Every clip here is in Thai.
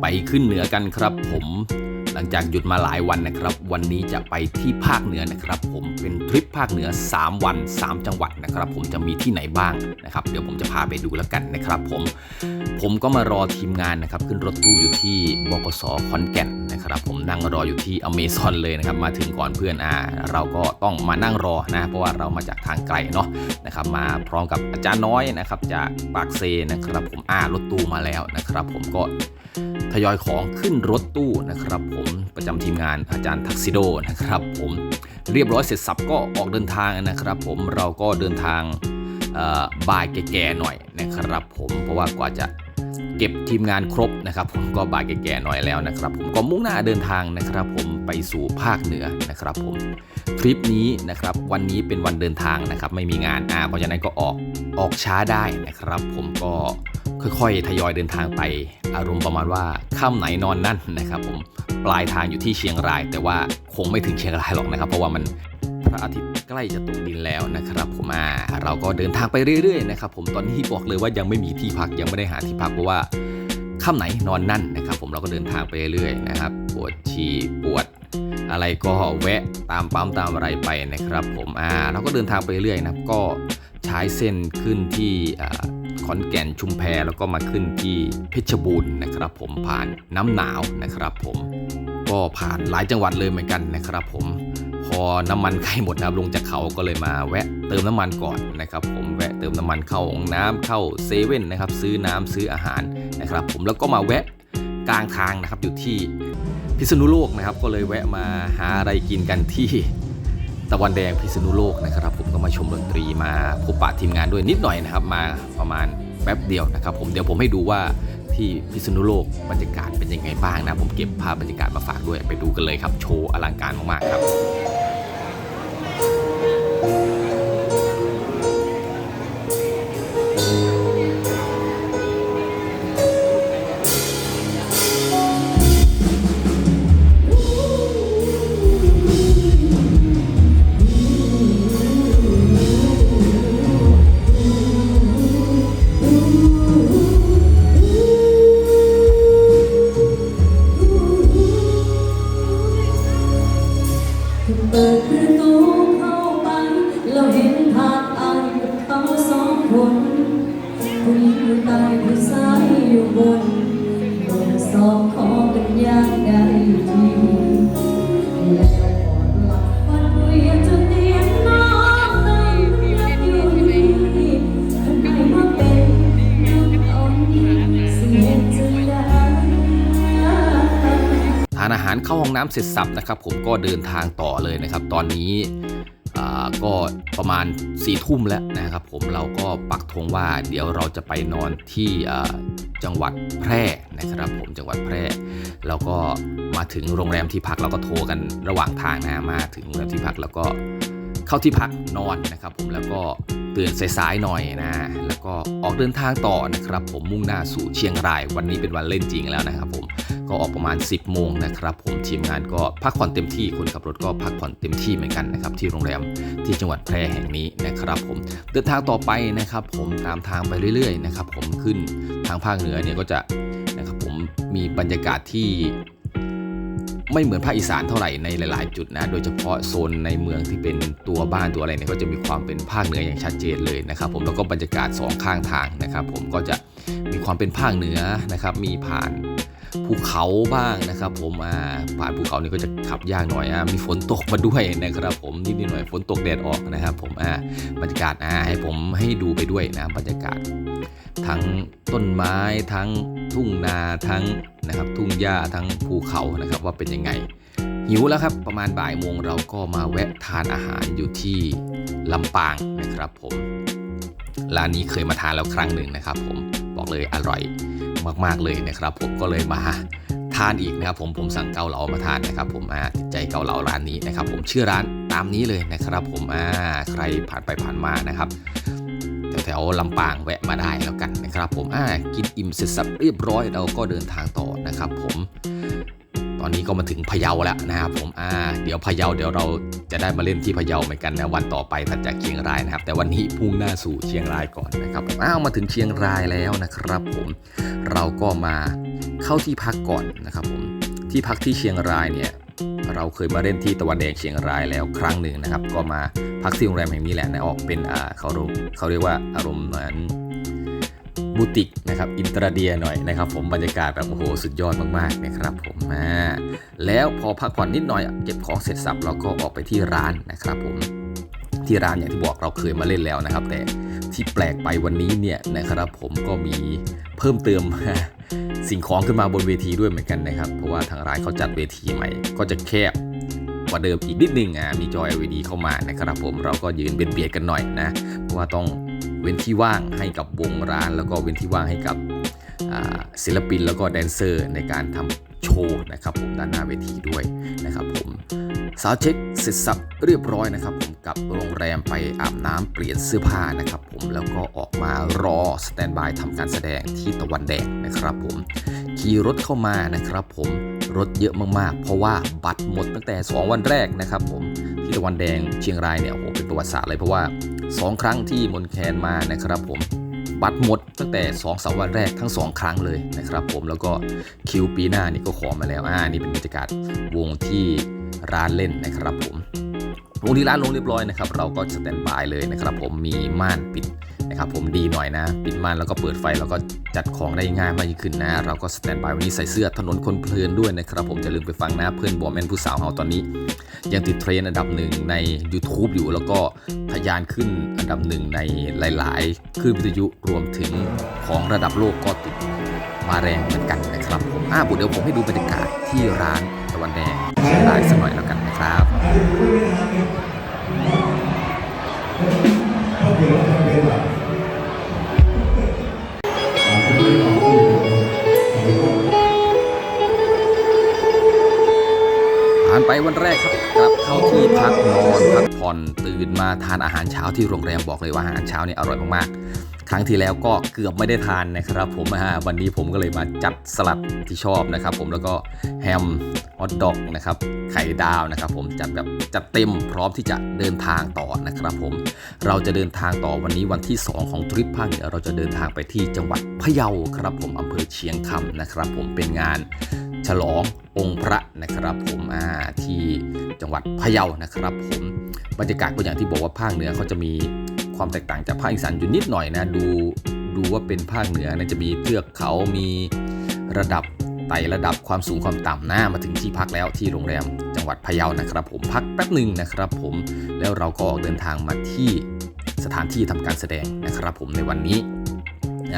ไปขึ้นเหนือกันครับผมหลังจากหยุดมาหลายวันนะครับ วันนี้จะไปที่ภาคเหนือนะครับ ผมเป็นทริปภาคเหนือ 3 วัน 3 จังหวัดนะครับ ผมจะมีที่ไหนบ้างนะครับ เดี๋ยวผมจะพาไปดูแล้วกันนะครับ ผมผมก็มารอทีมงานนะครับ ขึ้นรถตู้ อยู่ที่บกสขอนแก่นนะครับผมนั่งรออยู่ที่อเมซอนเลยนะครับมาถึงก่อนเพื่อนอ่าเราก็ต้องมานั่งรอนะเพราะว่าเรามาจากทางไกลเนาะนะครับมาพร้อมกับอาจารย์น้อยนะครับจากปากเซนะครับผมอ่ารถตู้มาแล้วนะครับ ผมก็ทยอยของขึ้นรถตู้นะครับผมประจำทีมงานอาจารย์ทักซิโดนะครับผมเรียบร้อยเสร็จสับก็ออกเดินทางนะครับ ผมเราก็เดินทางบ่ายแก่ๆหน่อยนะครับผมเพราะว่ากว่าจะ เก็บทีมงานครบนะครับ ผมก็บ่ายแก่ๆหน่อยแล้วนะครับ ผมก็มุ่งหน้าเดินทางนะครับ ผมไปสู่ภาคเหนือนะครับ ผมทริปนี้นะครับวันนี้เป็นวันเดินทางนะครับ ไม่มีงานอ่าเพราะฉะนั้นก็ออกออกช้าได้นะครับ ผมก็ค่อยๆทยอยเดินทางไป อารมณ์ประมาณว่าค่ำไหนนอนนั่นนะครับ ผมปลายทางอยู่ที่เชียงราย แต่ว่าคงไม่ถึงเชียงรายหรอกนะครับ เพราะว่ามันพระอาทิตย์ ใกล้จะตกดินแล้วนะครับผมอ่าเราก็เดินทางไปเรื่อยๆนะครับผมตอนนี้บอกเลยว่ายังไม่มีที่พักยังไม่ได้หาที่พักเพราะว่าค่ำไหนนอนนั่นนะครับผมเราก็เดินทางไปเรื่อยๆนะครับปวดฉี่ปวดอะไรก็แวะตามปั๊มตามอะไรไปนะครับ ผมอ่าเราก็เดินทางไปเรื่อยนะครับก็ใช้เส้นขึ้นที่อ่าขอนแก่นชุมแพแล้วก็มาขึ้นที่เพชรบูรณ์นะครับผมผ่านน้ำหนาวนะครับผมก็ผ่านหลายจังหวัดเลยเหมือนกันนะครับผม อน้ำมันใกล้หมดนะครับลงจากเขาก็เลยมาแวะเติมน้ำมันก่อนนะครับ ผมแวะเติมน้ำมันเข้าห้องน้ำเข้าเซเว่นนะครับซื้อน้ำซื้ออาหารนะครับ ผมแล้วก็มาแวะกลางทางนะครับอยู่ที่พิษณุโลกนะครับ ก็เลยแวะมาหาอะไรกินกันที่ตะวันแดงพิษณุโลกนะครับ ผมก็มาชมดนตรีมาพบปะทีมงานด้วยนิดหน่อยนะครับ มาประมาณแป๊บเดียวนะครับ ผมเดี๋ยวผมให้ดูว่าที่พิษณุโลกบรรยากาศเป็นยังไงบ้างนะ ผมเก็บภาพบรรยากาศมาฝากด้วยไปดูกันเลยครับ โชว์อลังการมากๆครับ เารเข้าห้องน้ำเสร็จสับนะครับ ผมก็เดินทางต่อเลยนะครับ ตอนนี้ก็ประมาณ4ี่ทุ่มแล้วนะครับ ผมเราก็ปักธงว่าเดี๋ยวเราจะไปนอนที่จังหวัดแพร่นะครับ ผมจังหวัดแพร่ แล้วก็มาถึงโรงแรมที่พักเราก็โทรกันระหว่างทางนะมาถึงโรงแรมที่พักแล้วก็เข้าที่พักนอนนะครับ ผมแล้วก็ตื่นสายๆหน่อยนะแล้วก็ออกเดินทางต่อนะครับ ผมมุ่งหน้าสู่เชียงราย วันนี้เป็นวันเล่นจริงแล้วนะครับ ผม ก็ออกประมาณ 10 โมงนะครับ ผมทีมงานก็พักผ่อนเต็มที่คนขับรถก็พักผ่อนเต็มที่เหมือนกันนะครับที่โรงแรมที่จังหวัดแพร่แห่งนี้นะครับผมเดินทางต่อไปนะครับ ผมตามทางไปเรื่อยๆนะครับผมขึ้นทางภาคเหนือเนี่ยก็จะนะครับผมมีบรรยากาศที่ไม่เหมือนภาคอีสานเท่าไหร่ในหลาย ๆ จุดนะ โดยเฉพาะโซนในเมืองที่เป็นตัวบ้านตัวอะไรเนี่ยก็จะมีความเป็นภาคเหนืออย่างชัดเจนเลยนะครับผมแล้วก็บรรยากาศสองข้างทางนะครับ ผมก็จะมีความเป็นภาคเหนือนะครับ มีผ่าน ภูเขาบ้างนะครับ ผมอ่าผ่านภูเขานี่ก็จะขับยากหน่อยอ่ามีฝนตกมาด้วยนะครับ ผมนิดนิดหน่อยฝนตกแดดออกนะครับ ผมอ่าบรรยากาศอ่าให้ผมให้ดูไปด้วยนะบรรยากาศ ทั้งต้นไม้ทั้งทุ่งนาทั้งนะครับ ทุ่งหญ้าทั้งภูเขานะครับ ว่าเป็นยังไงหิวแล้วครับประมาณบ่ายโมงเราก็มาแวะทานอาหารอยู่ที่ลำปางนะครับ ผมร้านนี้เคยมาทานแล้วครั้งหนึ่งนะครับ ผมบอกเลยอร่อย มากๆเลยนะครับ ผมก็เลยมาทานอีกนะครับผมผมสั่งเกาเหลามาทานนะครับ ผมอ่าติดใจเกาเหลาร้านนี้นะครับ ผมชื่อร้านตามนี้เลยนะครับ ผมอ่าใครผ่านไปผ่านมานะครับแถวๆลำปางแวะมาได้แล้วกันนะครับ ผมอ่ากินอิ่มเสร็จสับเรียบร้อยเราก็เดินทางต่อนะครับ ผม ตอนนี้ก็มาถึงพะเยาแล้วนะครับผมอ่าเดี๋ยวพะเยาเดี๋ยวเราจะได้มาเล่นที่พะเยาเหมือนกันนะวันต่อไปถัดจากเชียงรายนะครับ แต่วันนี้พุ่งหน้าสู่เชียงรายก่อนนะครับผมอ้าวมาถึงเชียงรายแล้วนะครับผมเราก็มาเข้าที่พักก่อนนะครับผมที่พักที่เชียงรายเนี่ยเราเคยมาเล่นที่ตะวันแดงเชียงรายแล้วครั้งหนึ่งนะครับ ก็มาพักที่โรงแรมแห่งนี้แหละนะออกเป็นอ่าเขาเขาเรียกว่าอารมณ์เหมือน บูติกนะครับอินตราเดียหน่อยนะครับผมบรรยากาศแบบโอ้โหสุดยอดมากๆนะครับผมอ่าแล้วพอพักผ่อนนิดหน่อยเก็บของเสร็จสับเราก็ออกไปที่ร้านนะครับผมที่ร้านอย่างที่บอกเราเคยมาเล่นแล้วนะครับ แต่ที่แปลกไปวันนี้เนี่ยนะครับผมก็มีเพิ่มเติมสิ่งของขึ้นมาบนเวทีด้วยเหมือนกันนะครับ เพราะว่าทางร้านเขาจัดเวทีใหม่ ก็จะแคบกว่าเดิมอีกนิดนึงอะมีจอ LED เข้ามานะครับผมเราก็ยืนเบียดๆกันหน่อยนะเพราะว่าต้อง ว้นที่ว่างให้กับวงร้าน แล้วก็เว้นที่ว่างให้กับศิลปินแล้วก็แดนเซอร์ในการทำโชว์นะครับผมด้านหน้าเวทีด้วยนะครับผมสาวเช็คเสร็จสับเรียบร้อยนะครับผมกลับโรงแรมไปอาบน้ำเปลี่ยนเสื้อผ้านะครับผมแล้วก็ออกมารอสแตนบายทำการแสดงที่ตะวันแดงนะครับผมขี่รถเข้ามานะครับผมรถเยอะมากๆ เพราะว่าบัตรหมดตั้งแต่ 2 วันแรกนะครับผมที่ตะวันแดงเชียงรายเนี่ยโอ้โหเป็นประวัติศาสตร์เลยเพราะว่า 2 ครั้งที่มนแคนมานะครับผมบัตรหมดตั้งแต่2อสวันแรกทั้ง 2 ครั้งเลยนะครับผมแล้วก็คิวปีหน้านี่ก็ขอมาแล้วอ่านี่เป็นบรรยากาศวงที่ร้านเล่นนะครับผมวงที่ร้านลงเรียบร้อยนะครับเราก็สแตนบายเลยนะครับผมมีม่านปิดนะครับผมดีหน่อยนะ ปิดม่านแล้วก็เปิดไฟแล้วก็จัดของได้ง่ายมากยิ่งขึ้นนะ เราก็สแตนบายวันนี้ใส่เสื้อถนนคนเพลินด้วยนะครับผมจะลืมไปฟังนะเพื่อนบอมแมนผู้สาวเฮาตอนนี้ ยังติดเทรนด์อันดับหนึ่งใน YouTube อยู่ แล้วก็ทะยานขึ้นอันดับหนึ่งในหลาย ๆคลื่นวิทยุรวมถึงของระดับโลกก็ติดมาแรงเหมือนกันนะครับผมอ่าบุเดี๋ยวผมให้ดูบรรยากาศที่ร้านตะวันแดงเชียงรายสักหน่อยนนะครับ ตื่นมาทานอาหารเช้าที่โรงแรมบอกเลยว่าอาหารเช้าเนี่ยอร่อยมากๆ ครั้งที่แล้วก็เกือบไม่ได้ทานนะครับ ผมอ่าวันนี้ผมก็เลยมาจัดสลัดที่ชอบนะครับ ผมแล้วก็แฮมฮอทดอกนะครับไข่ดาวนะครับ ผมจัดแบบจัดเต็มพร้อมที่จะเดินทางต่อนะครับ ผมเราจะเดินทางต่อวันนี้วันที่ 2 ของทริปภาคเหนือเราจะเดินทางไปที่จังหวัดพะเยาครับ ผมอำเภอเชียงคำนะครับ ผมเป็นงาน ฉลององค์พระนะครับผมที่จังหวัดพะเยานะครับผมบรรยากาศก็อย่างที่บอกว่าภาคเหนือเขาจะมีความแตกต่างจากภาคอีสานอยู่นิดหน่อยนะดูดูว่าเป็นภาคเหนือนะจะมีเทือกเขามีระดับไต่ระดับความสูงความต่ำหน้ามาถึงที่พักแล้วที่โรงแรมจังหวัดพะเยานะครับ ผมพักแป๊บหนึ่งนะครับผมแล้วเราก็ออกเดินทางมาที่สถานที่ทำการแสดงนะครับ ผมในวันนี้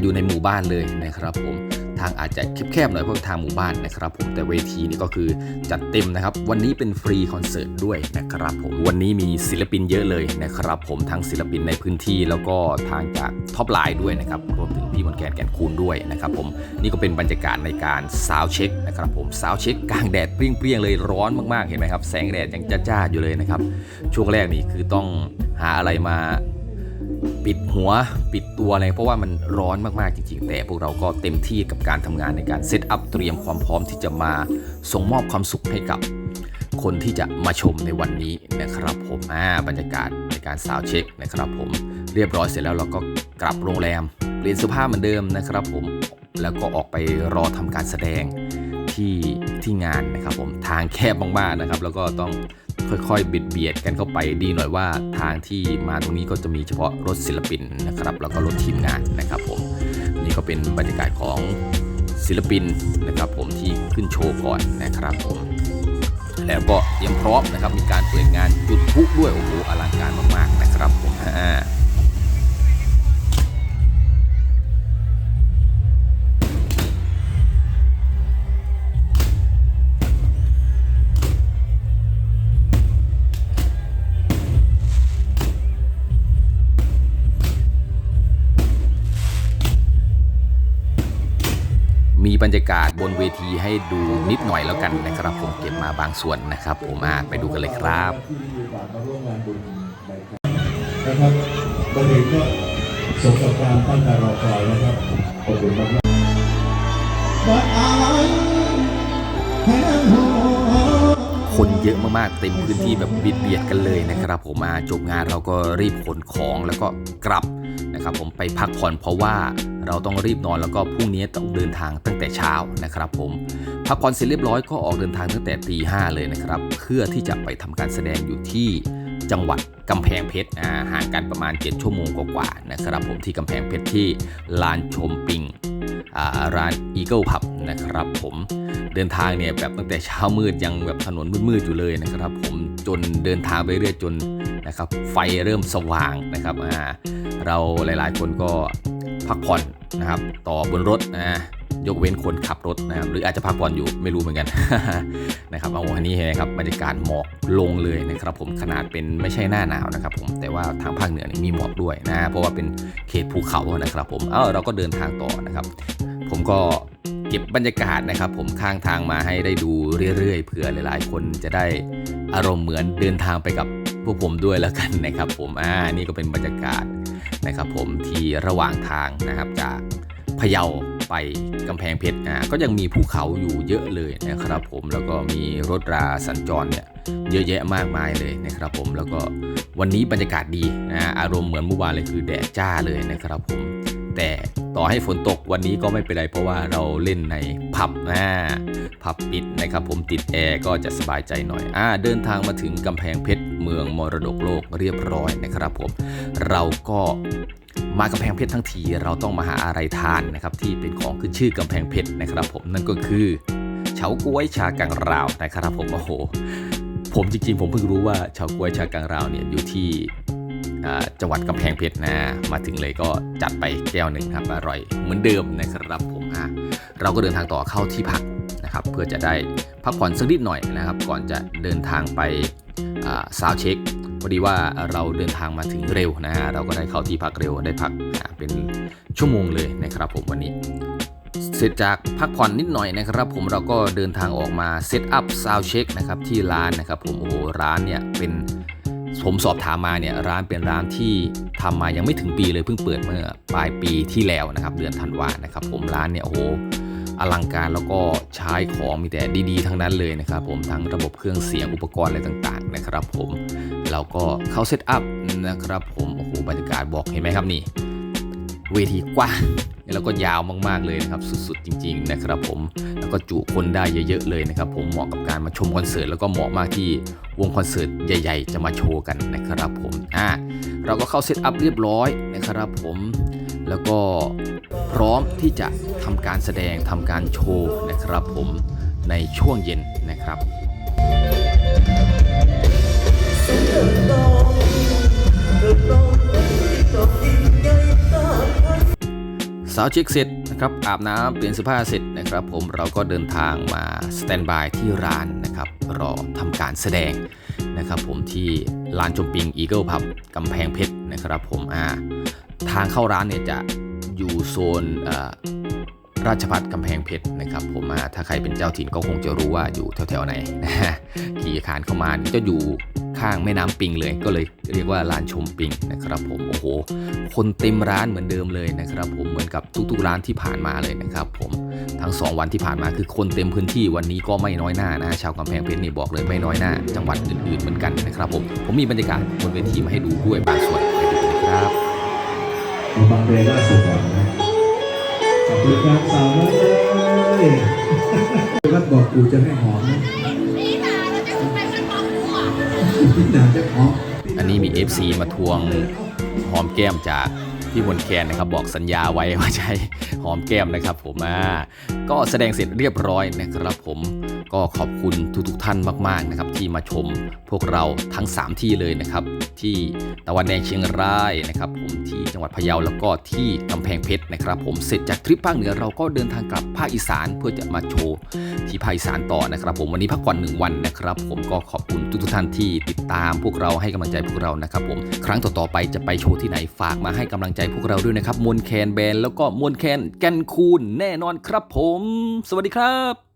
อยู่ในหมู่บ้านเลยนะครับผม ทางอาจจะแคบๆหน่อยเพราะทางหมู่บ้านนะครับผมแต่เวทีนี่ก็คือจัดเต็มนะครับ วันนี้เป็นฟรีคอนเสิร์ตด้วยนะครับผมวันนี้มีศิลปินเยอะเลยนะครับ ผมทั้งศิลปินในพื้นที่แล้วก็ทางจากท็อปไลน์ด้วยนะครับรวมถึงพี่มนแกนแกนคูณด้วยนะครับผมนี่ก็เป็นบรรยากาศในการซาวเช็คนะครับผมซาวเช็คกลางแดดเปรี้ยงๆเลยร้อนมากๆเห็นไหมครับแสงแดดยังจ้าๆอยู่เลยนะครับช่วงแรกนี่คือต้องหาอะไรมา ปิดหัวปิดตัวเลยเพราะว่ามันร้อนมากๆจริง ๆ แต่พวกเราก็เต็มที่กับการทำงานในการเซตอัพเตรียมความพร้อมที่จะมาส่งมอบความสุขให้กับคนที่จะมาชมในวันนี้นะครับผมอ่าบรรยากาศในการสาวเช็คนะครับผมเรียบร้อยเสร็จแล้วเราก็กลับโรงแรมเปลี่ยนเสื้อผ้าเหมือนเดิมนะครับผมแล้วก็ออกไปรอทำการแสดง ที่ที่งานนะครับผมทางแคบมากๆนะครับ แล้วก็ต้องค่อยๆเบียดเบียดกันเข้าไปดีหน่อยว่าทางที่มาตรงนี้ก็จะมีเฉพาะรถศิลปินนะครับ แล้วก็รถทีมงานนะครับผมนี่ก็เป็นบรรยากาศของศิลปินนะครับ ผมที่ขึ้นโชว์ก่อนนะครับผมแล้วก็เตรียมพร้อมนะครับมีการเปิดงานจุดพลุด้วยโอ้โหอลังการมากๆนะครับผม บรรยากาศบนเวทีให้ดูนิดหน่อยแล้วกันนะครับ ผมเก็บมาบางส่วนนะครับ ผมมาไปดูกันเลยครับนะครับวันนี้ก็สมกับการตั้งแต่รอคอยนะครับขอบคุณมากๆบัดอายให้นั่งหัวคนเยอะมากๆเต็มพื้นที่แบบบียดเบียดกันเลยนะครับ ผมมาจบงานเราก็รีบขนของแล้วก็กลับนะครับ ผมไปพักผ่อนเพราะว่า เราต้องรีบนอนแล้วก็พรุ่งนี้ต้องเดินทางตั้งแต่เช้านะครับ ผมพักผ่อนเสร็จเรียบร้อยก็ออกเดินทางตั้งแต่ตีห้าเลยนะครับ เพื่อที่จะไปทำการแสดงอยู่ที่จังหวัดกำแพงเพชรห่างกันประมาณ 7 ชั่วโมงกว่าๆนะครับ ผมที่กำแพงเพชรที่ลานชมปิงอ่าร้าน Eagle Pub นะครับ ผมเดินทางเนี่ยแบบตั้งแต่เช้ามืดยังแบบถนนมืดๆอยู่เลยนะครับ ผมจนเดินทางไปเรื่อยจนนะครับไฟเริ่มสว่างนะครับอ่าเราหลายๆคนก็ พักผ่อนนะครับ ต่อบนรถนะยกเว้นคนขับรถนะครับหรืออาจจะพักผ่อนอยู่ไม่รู้เหมือนกันนะครับเอาอันนี้เห็นไหมครับบรรยากาศหมอกลงเลยนะครับผมขนาดเป็นไม่ใช่หน้าหนาวนะครับผมแต่ว่าทางภาคเหนือนี่มีหมอกด้วยนะเพราะว่าเป็นเขตภูเขานะครับผมเอ้าเราก็เดินทางต่อนะครับ ผมก็เก็บบรรยากาศนะครับ ผมข้างทางมาให้ได้ดูเรื่อยๆเผื่อหลาย ๆ คนจะได้อารมณ์เหมือนเดินทางไปกับพวกผมด้วยแล้วกันนะครับ ผมอ่านี่ก็เป็นบรรยากาศ นะครับผมที่ระหว่างทางนะครับจากพะเยาไปกำแพงเพชรอ่าก็ยังมีภูเขาอยู่เยอะเลยนะครับ ผมแล้วก็มีรถราสัญจรเนี่ยเยอะแยะมากมายเลยนะครับ ผมแล้วก็วันนี้บรรยากาศดีนะอารมณ์เหมือนเมื่อวานเลยคือแดดจ้าเลยนะครับ ผมแต่ต่อให้ฝนตกวันนี้ก็ไม่เป็นไรเพราะว่าเราเล่นในผับนะผับปิดนะครับผมติดแอร์ก็จะสบายใจหน่อยอ่าเดินทางมาถึงกำแพงเพชรเมืองมรดกโลกเรียบร้อยนะครับผม เราก็มากำแพงเพชรทั้งทีเราต้องมาหาอะไรทานนะครับที่เป็นของขึ้นชื่อกำแพงเพชรนะครับ ผมนั่นก็คือเฉาก๊วยชากังราวนะครับผมโอ้โห ผมจริงๆ ผมเพิ่งรู้ว่าเฉาก๊วยชากังราวเนี่ยอยู่ที่จังหวัดกำแพงเพชรนะมาถึงเลยก็จัดไปแก้วหนึ่งครับอร่อยเหมือนเดิมนะครับผมอะเราก็เดินทางต่อเข้าที่พักนะครับเพื่อจะได้พักผ่อนสักนิดหน่อยนะครับ ก่อนจะเดินทางไปซาวเช็ค พอดีว่าเราเดินทางมาถึงเร็วนะฮะเราก็ได้เข้าที่พักเร็วได้พักเป็นชั่วโมงเลยนะครับผมวันนี้เสร็จจากพักผ่อนนิดหน่อยนะครับ ผมเราก็เดินทางออกมาเซตอัพซาวเช็คนะครับที่ร้านนะครับ ผมโอ้โหร้านเนี่ยเป็นผมสอบถามมาเนี่ยร้านเป็นร้านที่ทำมายังไม่ถึงปีเลยเพิ่งเปิดเมื่อปลายปีที่แล้วนะครับเดือนธันวานะครับ ผมร้านเนี่ยโอ้โหอลังการแล้วก็ใช้ของมีแต่ดีๆ ทั้งนั้นเลยนะครับ ผมทั้งระบบเครื่องเสียงอุปกรณ์อะไรต่างๆนะครับ ผม เราก็เข้าเซตอัพนะครับผมโอ้โหบรรยากาศบอกเห็นไหมครับนี่ เวทีกว้างแล้วก็ยาวมากๆเลยนะครับสุดๆจริง ๆ นะครับ ผมแล้วก็จุคนได้เยอะๆเลยนะครับ ผมเหมาะกับการมาชมคอนเสิร์ตแล้วก็เหมาะมากที่วงคอนเสิร์ตใหญ่ๆ จะมาโชว์กันนะครับ ผมอ่าเราก็เข้าเซตอัพเรียบร้อยนะครับ ผมแล้วก็พร้อมที่จะทำการแสดงทำการโชว์นะครับ ผมในช่วงเย็นนะครับ สาวเช็คเสร็จนะครับอาบน้ำเปลี่ยนเสื้อผ้าเสร็จนะครับ ผมเราก็เดินทางมาสแตนบายที่ร้านนะครับรอทำการแสดงนะครับ ผมที่ลานชมปิงอีเกิลพับกำแพงเพชรนะครับ ผมอ่าทางเข้าร้านเนี่ยจะอยู่โซนอ่า ราชพัฒกำแพงเพชรนะครับผมอ่าถ้าใครเป็นเจ้าถิ่นก็คงจะรู้ว่าอยู่แถวๆไหนนะฮะขี่ขานเข้ามานี่จะอยู่ข้างแม่น้ำปิงเลยก็เลยเรียกว่าลานชมปิงนะครับผมโอ้โห คนเต็มร้านเหมือนเดิมเลยนะครับผมเหมือนกับทุกๆร้านที่ผ่านมาเลยนะครับผมทั้ง 2 วันที่ผ่านมาคือคนเต็มพื้นที่วันนี้ก็ไม่น้อยหน้านะชาวกำแพงเพชรนี่บอกเลยไม่น้อยหน้า จังหวัดอื่นๆเหมือนกันนะครับผมผมมีบรรยากาศบนเวทีมาให้ดูด้วยบางส่วนไปดูนะครับบางเพลงล่าสุดก่อนนะ คุณครับสาวน้อยเลยวัดบอกกูจะไม่หอมนะพี่นาจะหอมอันนี้มี FC มาทวงหอมแก้มจากพี่มนแคนนะครับบอกสัญญาไว้ว่าจะให้หอมแก้มนะครับผมอ่าก็แสดงเสร็จเรียบร้อยนะครับผม ก็ขอบคุณทุกๆท่านมากๆนะครับที่มาชมพวกเราทั้ง 3 ที่เลยนะครับ ที่ตะวันแดงเชียงรายนะครับ ผมที่จังหวัดพะเยาแล้วก็ที่กำแพงเพชรนะครับ ผมเสร็จจากทริปภาคเหนือเราก็เดินทางกลับภาคอีสานเพื่อจะมาโชว์ที่ภาคอีสานต่อนะครับ ผมวันนี้พักผ่อนหนึ่งวันนะครับ ผมก็ขอบคุณทุกๆท่านที่ติดตามพวกเราให้กำลังใจพวกเรานะครับผมครั้งต่อๆไปจะไปโชว์ที่ไหนฝากมาให้กำลังใจพวกเราด้วยนะครับมวลแคนแบนแล้วก็มวลแคนแกนคูนแน่นอนครับ ผม สวัสดีครับ